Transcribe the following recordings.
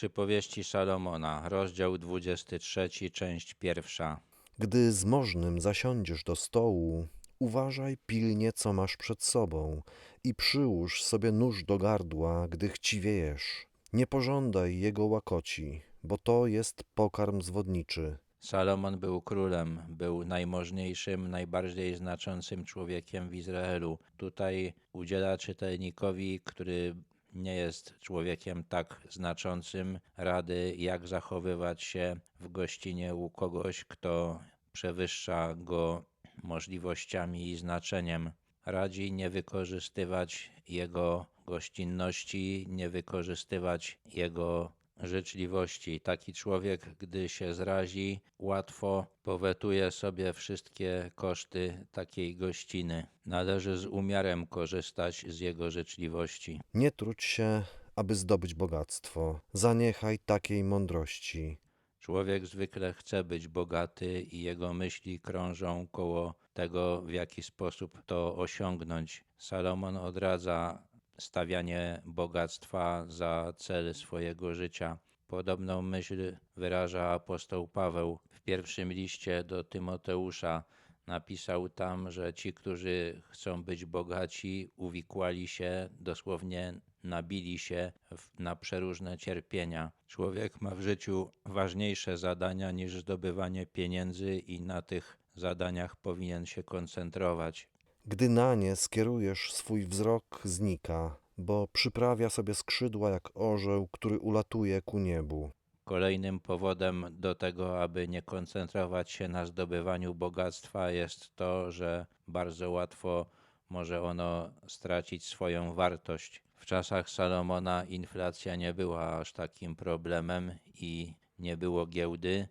Przypowieści Salomona, rozdział 23, część pierwsza. Gdy z możnym zasiądziesz do stołu, uważaj pilnie, co masz przed sobą i przyłóż sobie nóż do gardła, gdy chciwiejesz. Nie pożądaj jego łakoci, bo to jest pokarm zwodniczy. Salomon był królem, był najmożniejszym, najbardziej znaczącym człowiekiem w Izraelu. Tutaj udziela czytelnikowi, który nie jest człowiekiem tak znaczącym, rady, jak zachowywać się w gościnie u kogoś, kto przewyższa go możliwościami i znaczeniem. Radzi nie wykorzystywać jego gościnności, nie wykorzystywać jego życzliwości. Taki człowiek, gdy się zrazi, łatwo powetuje sobie wszystkie koszty takiej gościny. Należy z umiarem korzystać z jego życzliwości. Nie trudź się, aby zdobyć bogactwo. Zaniechaj takiej mądrości. Człowiek zwykle chce być bogaty i jego myśli krążą koło tego, w jaki sposób to osiągnąć. Salomon odradza stawianie bogactwa za cel swojego życia. Podobną myśl wyraża apostoł Paweł w pierwszym liście do Tymoteusza. Napisał tam, że ci, którzy chcą być bogaci, uwikłali się, dosłownie nabili się na przeróżne cierpienia. Człowiek ma w życiu ważniejsze zadania niż zdobywanie pieniędzy i na tych zadaniach powinien się koncentrować. Gdy na nie skierujesz swój wzrok, znika, bo przyprawia sobie skrzydła jak orzeł, który ulatuje ku niebu. Kolejnym powodem do tego, aby nie koncentrować się na zdobywaniu bogactwa, jest to, że bardzo łatwo może ono stracić swoją wartość. W czasach Salomona inflacja nie była aż takim problemem i nie było giełdy,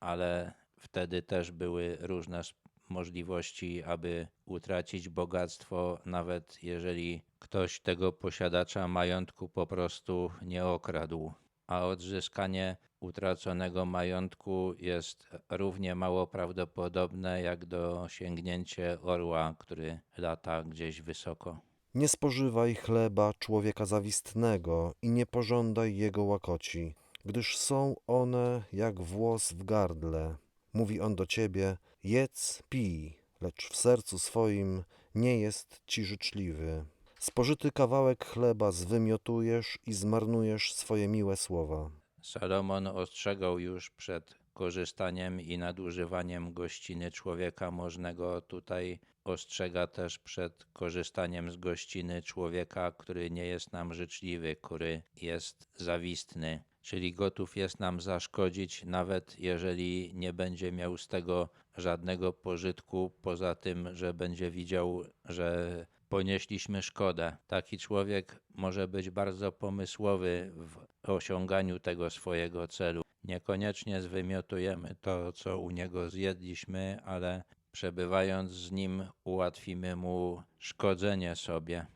ale wtedy też były różne możliwości, aby utracić bogactwo, nawet jeżeli ktoś tego posiadacza majątku po prostu nie okradł a odzyskanie utraconego majątku jest równie mało prawdopodobne jak dosięgnięcie orła, który lata gdzieś wysoko. Nie spożywaj chleba człowieka zawistnego i nie pożądaj jego łakoci, gdyż są one jak włos w gardle. Mówi on do ciebie: jedz, pij, lecz w sercu swoim nie jest ci życzliwy. Spożyty kawałek chleba zwymiotujesz i zmarnujesz swoje miłe słowa. Salomon ostrzegał już przed korzystaniem i nadużywaniem gościny człowieka możnego. Tutaj ostrzega też przed korzystaniem z gościny człowieka, który nie jest nam życzliwy, który jest zawistny, czyli gotów jest nam zaszkodzić, nawet jeżeli nie będzie miał z tego żadnego pożytku, poza tym, że będzie widział, że ponieśliśmy szkodę. Taki człowiek może być bardzo pomysłowy w osiąganiu tego swojego celu. Niekoniecznie zwymiotujemy to, co u niego zjedliśmy, ale przebywając z nim, ułatwimy mu szkodzenie sobie.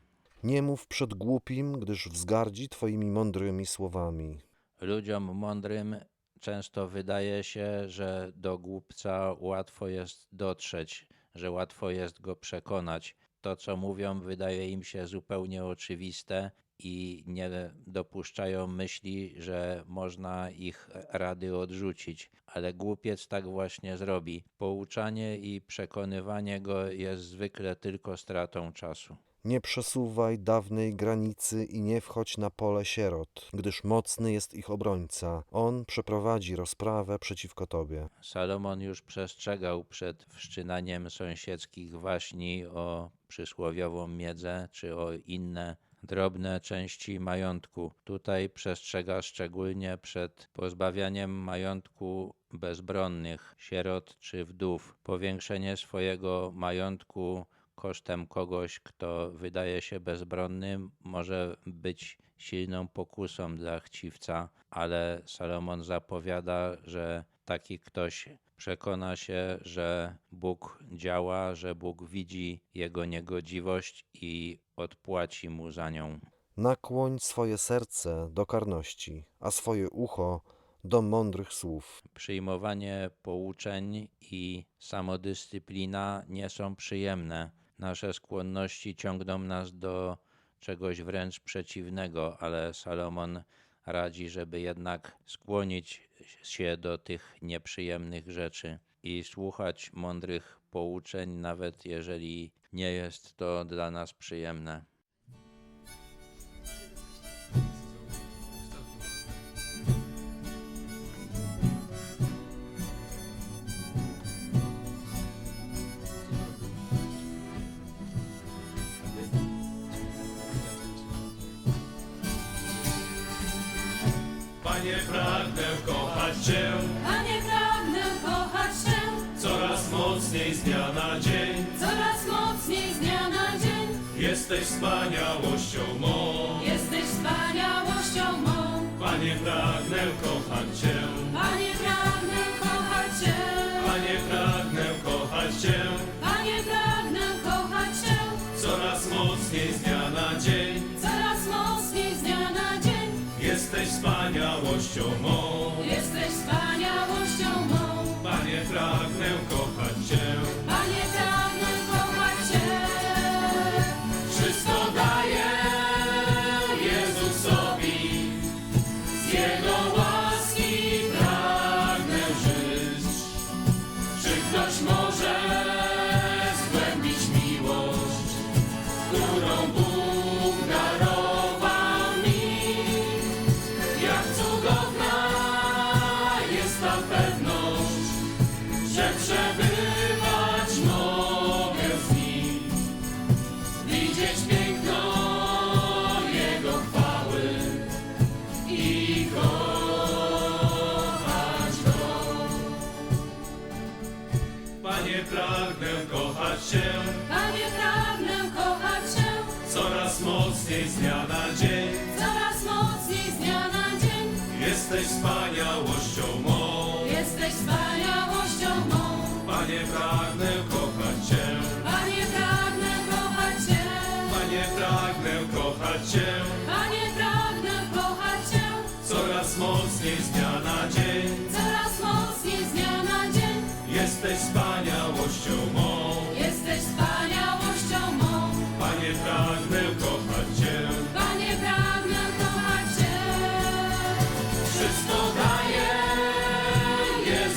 Nie mów przed głupim, gdyż wzgardzi twoimi mądrymi słowami. Ludziom mądrym często wydaje się, że do głupca łatwo jest dotrzeć, że łatwo jest go przekonać. To, co mówią, wydaje im się zupełnie oczywiste i nie dopuszczają myśli, że można ich rady odrzucić. Ale głupiec tak właśnie zrobi. Pouczanie i przekonywanie go jest zwykle tylko stratą czasu. Nie przesuwaj dawnej granicy i nie wchodź na pole sierot, gdyż mocny jest ich obrońca. On przeprowadzi rozprawę przeciwko tobie. Salomon już przestrzegał przed wszczynaniem sąsiedzkich waśni o przysłowiową miedzę czy o inne drobne części majątku. Tutaj przestrzega szczególnie przed pozbawianiem majątku bezbronnych, sierot czy wdów. Powiększenie swojego majątku kosztem kogoś, kto wydaje się bezbronny, może być silną pokusą dla chciwca, ale Salomon zapowiada, że taki ktoś przekona się, że Bóg działa, że Bóg widzi jego niegodziwość i odpłaci mu za nią. Nakłoń swoje serce do karności, a swoje ucho do mądrych słów. Przyjmowanie pouczeń i samodyscyplina nie są przyjemne. Nasze skłonności ciągną nas do czegoś wręcz przeciwnego, ale Salomon radzi, żeby jednak skłonić się do tych nieprzyjemnych rzeczy i słuchać mądrych pouczeń, nawet jeżeli nie jest to dla nas przyjemne. Panie, pragnę kochać Cię Panie, pragnę kochać Cię coraz mocniej z dnia na dzień. coraz mocniej z dnia na dzień. Jesteś wspaniałością mą. Jesteś wspaniałością mą. Panie, pragnę kochać Cię. Panie, Jesteś wspaniałością mą. Jesteś wspaniałością mą. Panie, pragnę kochać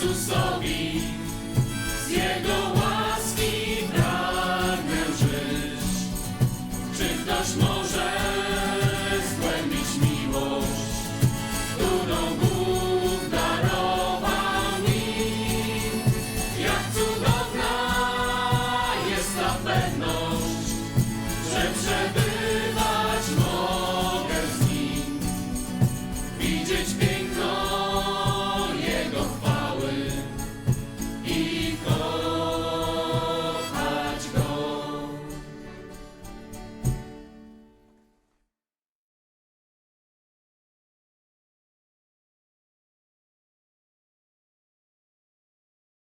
Jesus.